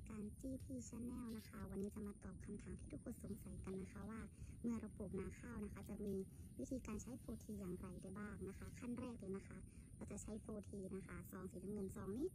ายการ GT Channel นะคะ วันนี้จะมาตอบคำถามที่ทุกคนสงสัยกันนะคะว่า เมื่อเราปลูกนาข้าวนะคะ จะมีวิธีการใช้โฟทีอย่างไรได้บ้างนะคะ ขั้นแรกเลยนะคะ เราจะใช้โฟทีนะคะซองสีน้ำเงินซองนี้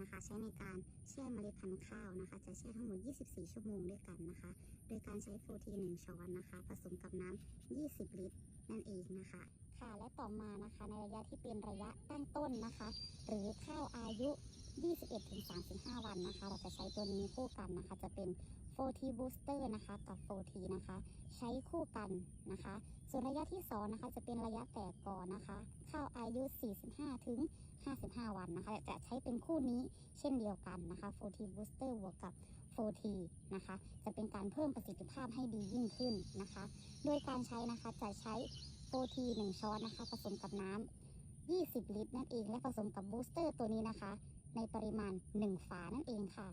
นะคะ ใช้ในการแช่เมล็ดพันธุ์ข้าวนะคะ จะแช่ทั้งหมด 24 ชั่วโมงด้วยกันนะคะ โดยการใช้โฟที1ช้อนนะคะ ผสมกับน้ำ 20 ลิตรนั่นเองนะคะค่ะและต่อมานะคะในระยะที่เป็นระยะตั้งต้นนะคะ หรือข้าวอายุ 21-35 วันนะคะ เราจะใช้ตัวนี้คู่กันนะคะ จะเป็น 4T Booster นะคะ กับ 4T นะคะ ใช้คู่กันนะคะ ส่วนระยะที่ 2 นะคะ จะเป็นระยะแตกก่อนนะคะ เข้าอายุ 45 ถึง 55 วันนะคะ จะใช้เป็นคู่นี้เช่นเดียวกันนะคะ 4T Booster บวกกับ 4T นะคะ จะเป็นการเพิ่มประสิทธิภาพให้ดียิ่งขึ้นนะคะ โดยการใช้นะคะ จะใช้ 4T 1ช้อนนะคะ ผสมกับน้ำ20 ลิตรนั่นเอง และผสมกับบูสเตอร์ตัวนี้นะคะ ในปริมาณ 1 ฝานั่นเองค่ะ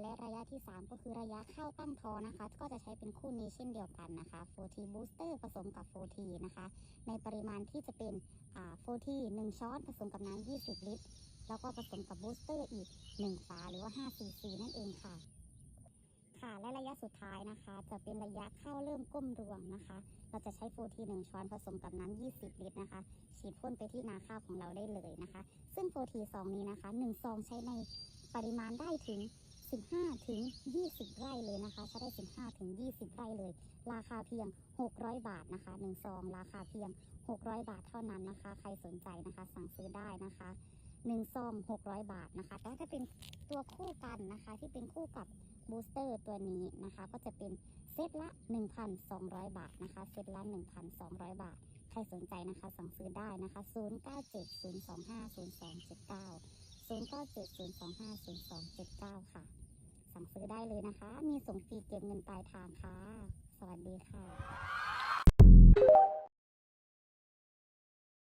และระยะที่ 3 ก็คือระยะเข้าตั้งท้อนะคะ ก็จะใช้เป็นคู่นี้เช่นเดียวกันนะคะ 4T Booster ผสมกับ 4T นะคะ ในปริมาณที่จะเป็น 4T 1 ช้อน ผสมกับน้ำ20 ลิตร แล้วก็ผสมกับบูสเตอร์อีก 1 ฝาหรือว่า5 cc นั่นเองค่ะค่ะและระยะสุดท้ายนะคะ จะเป็นระยะเข้าเริ่มก้มรวงนะคะ เราจะใช้ 4T 1ช้อนผสมกับน้ำ20 ลิตรนะคะ ข้าวของเราได้เลยนะคะ ซึ่ง 4T ซองนี้นะคะ1ซองใช้ในปริมาณได้ถึง 15 ถึง 20 ไร่เลยนะคะ ใช้ได้ 15 ถึง 20 ไร่เลย ราคาเพียง 600 บาทนะคะ1ซองราคาเพียง 600 บาทเท่านั้นนะคะ ใครสนใจนะคะสั่งซื้อได้นะคะ1ซอง 600 บาทนะคะแต่ถ้าเป็นตัวคู่กันนะคะ ที่เป็นคู่กับบูสเตอร์ตัวนี้นะคะ ก็จะเป็นเซตละ 1,200 บาทนะคะ เซตละ 1,200 บาท ครสนใจนะคะสั่งซื้อได้นะคะ0970250279 ค่ะ สั่งซื้อได้เลยนะคะ มีส่งฟรีเก็บเงินปลายทางค่ะ สวัสดีค่ะ